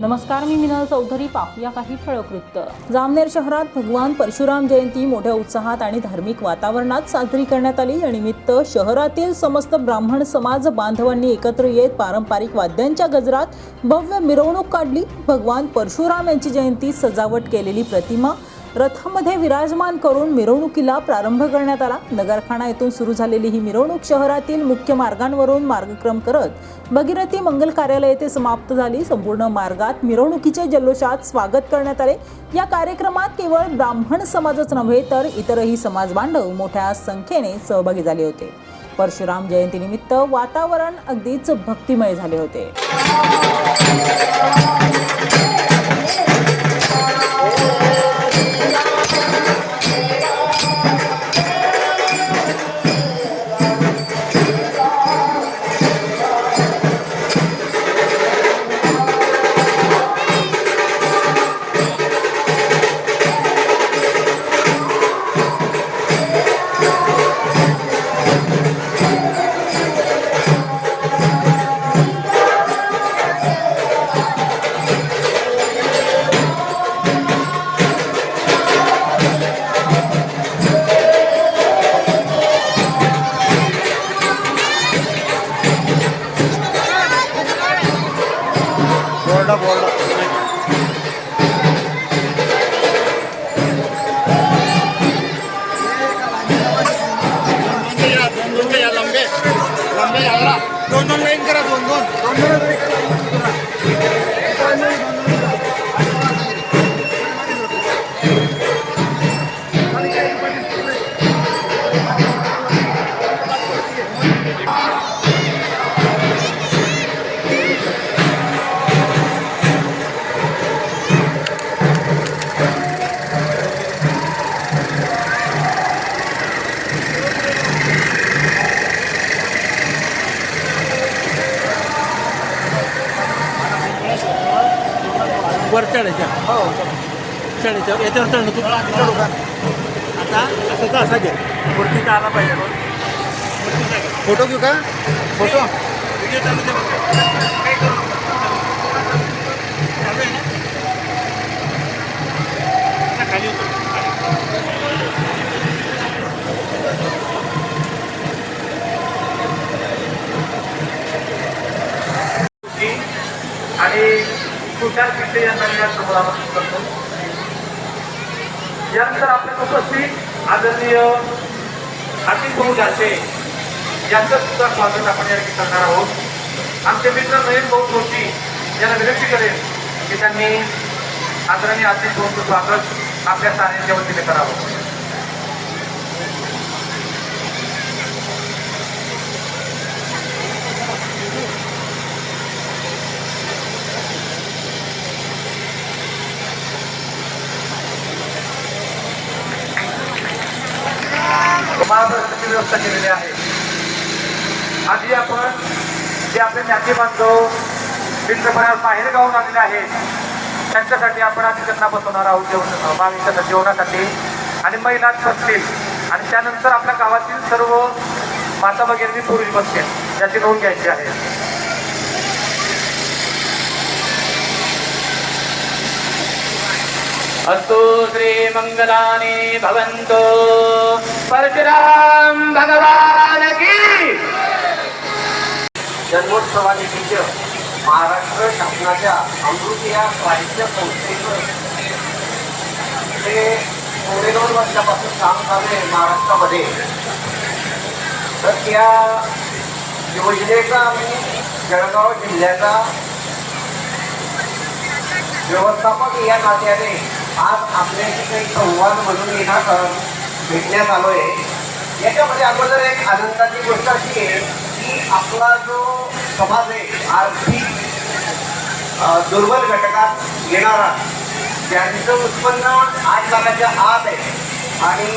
नमस्कार मी मिनल चौधरी. पाहूया काही ठळक वृत्त जामनेर शहरात भगवान परशुराम जयंती मोठ्या उत्साहात आणि धार्मिक वातावरणात साजरी करण्यात आली. या निमित्त शहरातील समस्त ब्राह्मण समाज बांधवांनी एकत्र येत पारंपरिक वाद्यांच्या गजरात भव्य मिरवणूक काढली. भगवान परशुराम यांची जयंती सजावट केलेली प्रतिमा रथामध्ये विराजमान करून मिरवणुकीला प्रारंभ करण्यात आला. नगरखाना येथून सुरू झालेली ही मिरवणूक शहरातील मुख्य मार्गांवरून मार्गक्रम करत भगीरथी मंगल कार्यालय येथे समाप्त झाली. संपूर्ण मार्गात मिरवणुकीच्या जल्लोषात स्वागत करण्यात आले. या कार्यक्रमात केवळ ब्राह्मण समाजच नव्हे तर इतरही समाज बांधव मोठ्या संख्येने सहभागी झाले होते. परशुराम जयंतीनिमित्त वातावरण अगदीच भक्तिमय झाले होते. वर चढायच्या हो चढायच्या याच्यावर चढणं तू चढू का आता असं तर असा घे मूर्तीचा आला पाहिजे फोटो घेऊ का फोटो आणि शेट्टी यांना मी या समारंभात करतो. यानंतर आपल्या उपस्थित आदरणीय अतिश भाऊ जाते यांचं सुद्धा स्वागत आपण या ठिकाणी करणार आहोत. आमचे मित्र नयन भाऊ जोशी यांना विनंती करेन की त्यांनी आदरणीय अतिश भाऊंचं स्वागत आपल्या सानिध्या वतीने करावं महाप्रसादाची व्यवस्था केलेली आहे आधी आपण जे आपले ज्ञाती बांधव मित्रपणा बाहेर गावून आलेले आहेत त्यांच्यासाठी आपण आधी त्यांना बसवणार आहोत जेवण बावीच्या जेवणासाठी आणि महिला बसतील आणि त्यानंतर आपल्या गावातील सर्व माता वगैरे पूर्वी बसतील याची नोंद घ्यायची आहे. अस्तु श्रीमङ्गलानि भवन्तु। परशुराम भगवान की। जन्मोत्सवानिमित्त महाराष्ट्र शासनाच्या अमृत या साहित्य संस्थेचं ते पुणे दोन वर्षापासून काम चालू आहे महाराष्ट्रामध्ये. तर त्या योजनेचा आम्ही जळगाव जिल्ह्याचा व्यवस्थापक या नात्याने आज आपल्याशी काही संवाद म्हणून येण्यात भेटण्यात आलो आहे याच्यामध्ये अगोदर एक आनंदाची गोष्ट अशी आहे की आपला जो समाज आहे आर्थिक दुर्बल घटकात येणारा त्यांचं उत्पन्न आठ लाखाच्या आत आहे आणि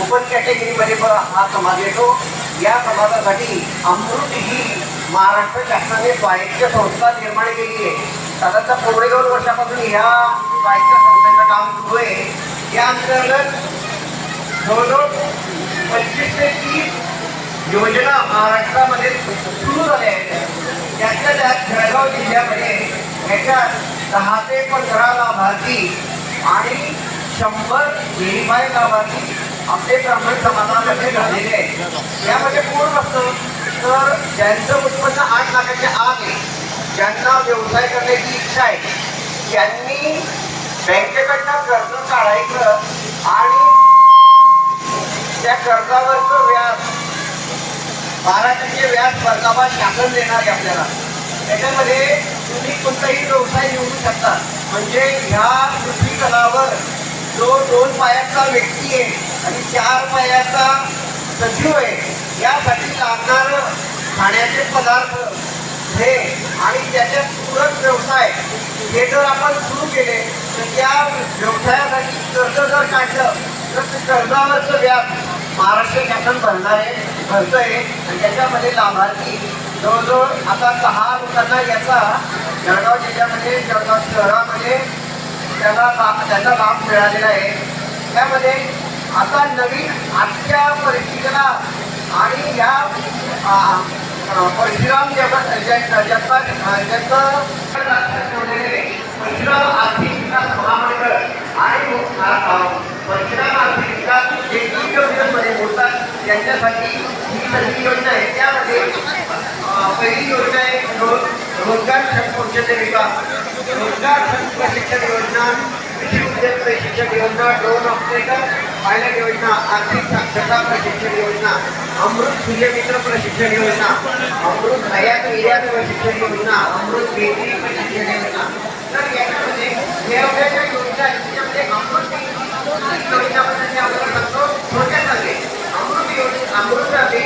ओपन कॅटेगरीमध्ये पण हा समाज येतो. या समाजासाठी अमृत ही महाराष्ट्र शासनाने स्वायत्त संस्था निर्माण केली आहे. साधारणतः पुढे दोन वर्षापासून ह्या स्वायत्त संस्थेचं काम सुरू आहे. या अंतर्गत जवळजवळ पंचवीस ते तीस योजना महाराष्ट्रामध्ये सुरू झाल्या आहेत. त्यातल्या त्यात जळगाव जिल्ह्यामध्ये ह्याच्यात दहा ते पंधरा लाभार्थी आणि शंभर व्हेरीफाय लाभार्थी आपले ब्राह्मण समाजामध्ये झालेले आहेत. यामध्ये कोण असतं तर ज्यांचं उत्पन्न आठ लाखाच्या आत आहे ज्यांना व्यवसाय करण्याची इच्छा आहे त्यांनी बँकेकडनं कर्ज काढायचं आणि त्या कर्जावरचं व्याज बारा टक्के व्याज परतावा शासन देणार आहे आपल्याला. त्याच्यामध्ये तुम्ही कोणताही व्यवसाय निवडू शकता. म्हणजे ह्या पृथ्वीतलावर जो दोन पायाचा व्यक्ती आहे आणि चार पायाचा सजीव आहे यासाठी लागणारं खाण्याचे पदार्थ हे आणि त्याचे पूरक व्यवसाय हे जर आपण सुरू केले तर त्या व्यवसायासाठी कर्ज जर काढलं तर ते कर्जावरचं व्याज महाराष्ट्र शासन भरणार आहे भरतं आहे आणि त्याच्यामध्ये लाभार्थी जवळजवळ आता दहा लोकांना याचा जळगाव जिल्ह्यामध्ये जळगाव शहरामध्ये त्याला लाभ त्याचा लाभ मिळालेला आहे. त्यामध्ये आता नवीन आजच्या परिस्थितीला आणि या आ, अ, परशुराम जगत जग- ठेवलेले परशुराम आर्थिक विकास महामंडळ आणि अ, परशुराम आर्थिक विकास जे तीन योजनेमध्ये होतात त्यांच्यासाठी ही संधी योजना आहे. त्यामध्ये पहिली योजना आहे रो- रोजगार कौशल्य विकास. रोजगार प्रशिक्षण योजना कृषी उद्योग प्रशिक्षण योजना ड्रोन ऑपरेटर पायलट योजना आर्थिक साक्षरता प्रशिक्षण योजना अमृत सूर्यमित्र प्रशिक्षण योजना अमृत हयात निर्यात प्रशिक्षण योजना अमृत बेकरी प्रशिक्षण योजना तर याच्यामध्ये हे एवढ्या ज्या योजना आहेत त्याच्यामध्ये अमृत बेकरी योजनामध्ये मी आपल्याला सांगतो थोडक्यात सांगेन अमृत योजना अमृत बेकरी योजनामध्ये